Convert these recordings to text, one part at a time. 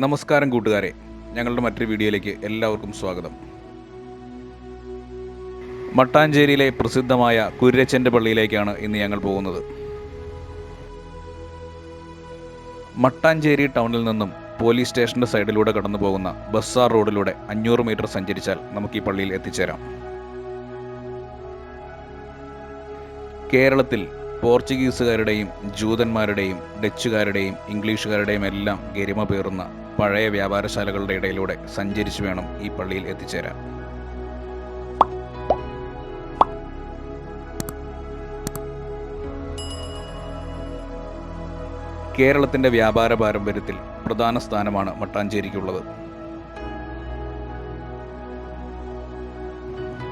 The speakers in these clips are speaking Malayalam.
നമസ്കാരം കൂട്ടുകാരെ. ഞങ്ങളുടെ മറ്റൊരു വീഡിയോയിലേക്ക് എല്ലാവർക്കും സ്വാഗതം. മട്ടാഞ്ചേരിയിലെ പ്രസിദ്ധമായ കുര്യച്ചന്റെ പള്ളിയിലേക്കാണ് ഇന്ന് ഞങ്ങൾ പോകുന്നത്. മട്ടാഞ്ചേരി ടൗണിൽ നിന്നും പോലീസ് സ്റ്റേഷന്റെ സൈഡിലൂടെ കടന്നു പോകുന്ന ബസ്സാർ റോഡിലൂടെ അഞ്ഞൂറ് മീറ്റർ സഞ്ചരിച്ചാൽ നമുക്ക് ഈ പള്ളിയിൽ എത്തിച്ചേരാം. കേരളത്തിൽ പോർച്ചുഗീസുകാരുടെയും ജൂതന്മാരുടെയും ഡച്ചുകാരുടെയും ഇംഗ്ലീഷുകാരുടെയും എല്ലാം ഗരിമ പേറുന്ന പഴയ വ്യാപാരശാലകളുടെ ഇടയിലൂടെ സഞ്ചരിച്ചു വേണം ഈ പള്ളിയിൽ എത്തിച്ചേരാൻ. കേരളത്തിന്റെ വ്യാപാര പാരമ്പര്യത്തിൽ പ്രധാന സ്ഥാനമാണ് മട്ടാഞ്ചേരിക്കുള്ളത്.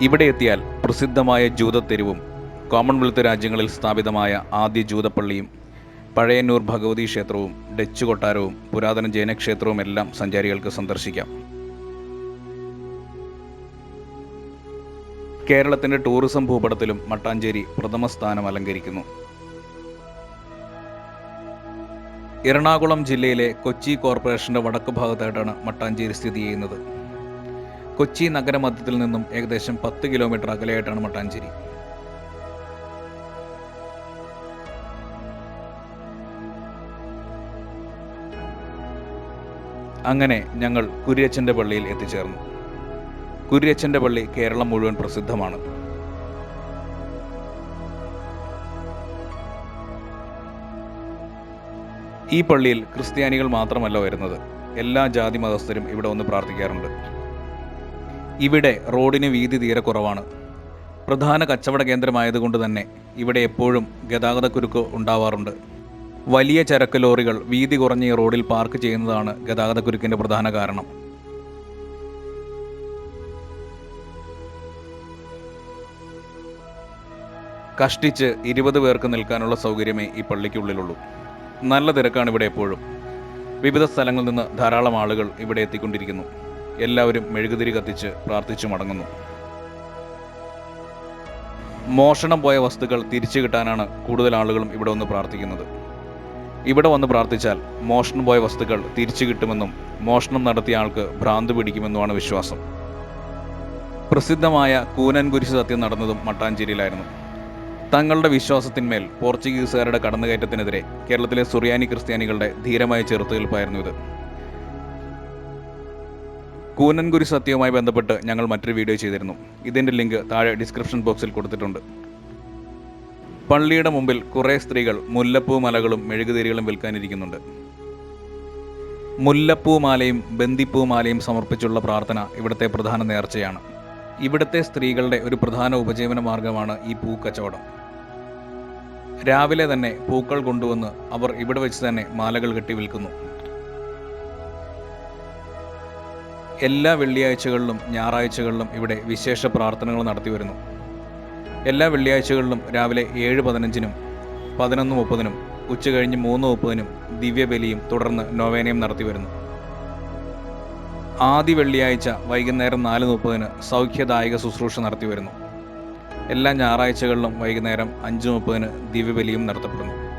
ഇവിടെ എത്തിയാൽ പ്രസിദ്ധമായ ജൂതത്തെരുവും കോമൺവെൽത്ത് രാജ്യങ്ങളിൽ സ്ഥാപിതമായ ആദ്യ ജൂതപ്പള്ളിയും പഴയന്നൂർ ഭഗവതി ക്ഷേത്രവും ഡച്ച് കൊട്ടാരവും പുരാതന ജൈനക്ഷേത്രവും എല്ലാം സഞ്ചാരികൾക്ക് സന്ദർശിക്കാം. കേരളത്തിന്റെ ടൂറിസം ഭൂപടത്തിലും മട്ടാഞ്ചേരി പ്രഥമ സ്ഥാനം അലങ്കരിക്കുന്നു. എറണാകുളം ജില്ലയിലെ കൊച്ചി കോർപ്പറേഷന്റെ വടക്ക് ഭാഗത്തായിട്ടാണ് മട്ടാഞ്ചേരി സ്ഥിതി ചെയ്യുന്നത്. കൊച്ചി നഗരമധ്യത്തിൽ നിന്നും ഏകദേശം പത്ത് കിലോമീറ്റർ അകലെയായിട്ടാണ് മട്ടാഞ്ചേരി. അങ്ങനെ ഞങ്ങൾ കുര്യച്ചന്റെ പള്ളിയിൽ എത്തിച്ചേർന്നു. കുര്യച്ചന്റെ പള്ളി കേരളം മുഴുവൻ പ്രസിദ്ധമാണ്. ഈ പള്ളിയിൽ ക്രിസ്ത്യാനികൾ മാത്രമല്ല വരുന്നത്. എല്ലാ ജാതി മതസ്ഥരും ഇവിടെ ഒന്ന് പ്രാർത്ഥിക്കാറുണ്ട്. ഇവിടെ റോഡിന് വീതി തീരെ കുറവാണ്. പ്രധാന കച്ചവട കേന്ദ്രമായതുകൊണ്ട് തന്നെ ഇവിടെ എപ്പോഴും ഗതാഗതക്കുരുക്ക് ഉണ്ടാവാറുണ്ട്. വലിയ ചരക്ക് ലോറികൾ വീതി കുറഞ്ഞ റോഡിൽ പാർക്ക് ചെയ്യുന്നതാണ് ഗതാഗതക്കുരുക്കിന്റെ പ്രധാന കാരണം. കഷ്ടിച്ച് ഇരുപത് പേർക്ക് നിൽക്കാനുള്ള സൗകര്യമേ ഈ പള്ളിക്കുള്ളിലുള്ളൂ. നല്ല തിരക്കാണ് ഇവിടെ എപ്പോഴും. വിവിധ സ്ഥലങ്ങളിൽ നിന്ന് ധാരാളം ആളുകൾ ഇവിടെ എത്തിക്കൊണ്ടിരിക്കുന്നു. എല്ലാവരും മെഴുകുതിരി കത്തിച്ച് പ്രാർത്ഥിച്ചു മടങ്ങുന്നു. മോഷണം പോയ വസ്തുക്കൾ തിരിച്ചു കിട്ടാനാണ് കൂടുതൽ ആളുകളും ഇവിടെ വന്ന് പ്രാർത്ഥിക്കുന്നത്. ഇവിടെ വന്ന് പ്രാർത്ഥിച്ചാൽ മോഷണം പോയ വസ്തുക്കൾ തിരിച്ചു കിട്ടുമെന്നും മോഷണം നടത്തിയ ആൾക്ക് ഭ്രാന്ത് പിടിക്കുമെന്നുമാണ് വിശ്വാസം. പ്രസിദ്ധമായ കൂനൻ കുരിശ് സത്യം നടന്നതും മട്ടാഞ്ചേരിയിലായിരുന്നു. തങ്ങളുടെ വിശ്വാസത്തിന്മേൽ പോർച്ചുഗീസുകാരുടെ കടന്നുകയറ്റത്തിനെതിരെ കേരളത്തിലെ സുറിയാനി ക്രിസ്ത്യാനികളുടെ ധീരമായ ചെറുത്തുനിൽപ്പായിരുന്നു ഇത്. കൂനൻകുരി സത്യവുമായി ബന്ധപ്പെട്ട് ഞങ്ങൾ മറ്റൊരു വീഡിയോ ചെയ്തിരുന്നു. ഇതിന്റെ ലിങ്ക് താഴെ ഡിസ്ക്രിപ്ഷൻ ബോക്സിൽ കൊടുത്തിട്ടുണ്ട്. പള്ളിയുടെ മുമ്പിൽ കുറേ സ്ത്രീകൾ മുല്ലപ്പൂ മലകളും മെഴുകുതിരികളും വിൽക്കാനിരിക്കുന്നുണ്ട്. മുല്ലപ്പൂ മാലയും ബന്ദിപ്പൂ മാലയും സമർപ്പിച്ചുള്ള പ്രാർത്ഥന ഇവിടുത്തെ പ്രധാന നേർച്ചയാണ്. ഇവിടുത്തെ സ്ത്രീകളുടെ ഒരു പ്രധാന ഉപജീവന മാർഗമാണ് ഈ പൂക്കച്ചവടം. രാവിലെ തന്നെ പൂക്കൾ കൊണ്ടുവന്ന് അവർ ഇവിടെ വെച്ച് തന്നെ മാലകൾ കെട്ടി വിൽക്കുന്നു. എല്ലാ വെള്ളിയാഴ്ചകളിലും ഞായറാഴ്ചകളിലും ഇവിടെ വിശേഷ പ്രാർത്ഥനകൾ നടത്തി വരുന്നു. എല്ലാ വെള്ളിയാഴ്ചകളിലും രാവിലെ ഏഴ് പതിനഞ്ചിനും പതിനൊന്ന് മുപ്പതിനും ഉച്ച കഴിഞ്ഞ് മൂന്ന് മുപ്പതിനും ദിവ്യബലിയും തുടർന്ന് നൊവേനയും നടത്തി വരുന്നു. ആദ്യ വെള്ളിയാഴ്ച വൈകുന്നേരം നാല് മുപ്പതിന് സൗഖ്യദായക ശുശ്രൂഷ നടത്തി വരുന്നു. എല്ലാ ഞായറാഴ്ചകളിലും വൈകുന്നേരം അഞ്ച് മുപ്പതിന് ദിവ്യബലിയും നടത്തപ്പെടുന്നു.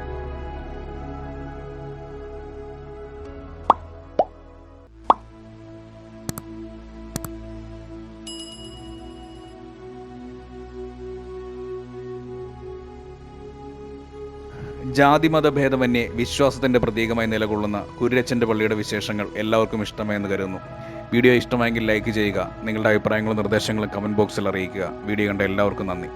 ജാതിമത ഭേദമന്യേ വിശ്വാസത്തിന്റെ പ്രതീകമായി നിലകൊള്ളുന്ന കുരുരച്ചന്റെ പള്ളിയുടെ വിശേഷങ്ങൾ എല്ലാവർക്കും ഇഷ്ടമായെന്ന് കരുതുന്നു. വീഡിയോ ഇഷ്ടമായെങ്കിൽ ലൈക്ക് ചെയ്യുക നിങ്ങളുടെ അഭിപ്രായങ്ങളും നിർദ്ദേശങ്ങളും കമന്റ് ബോക്സിൽ അറിയിക്കുക. വീഡിയോ കണ്ട എല്ലാവർക്കും നന്ദി.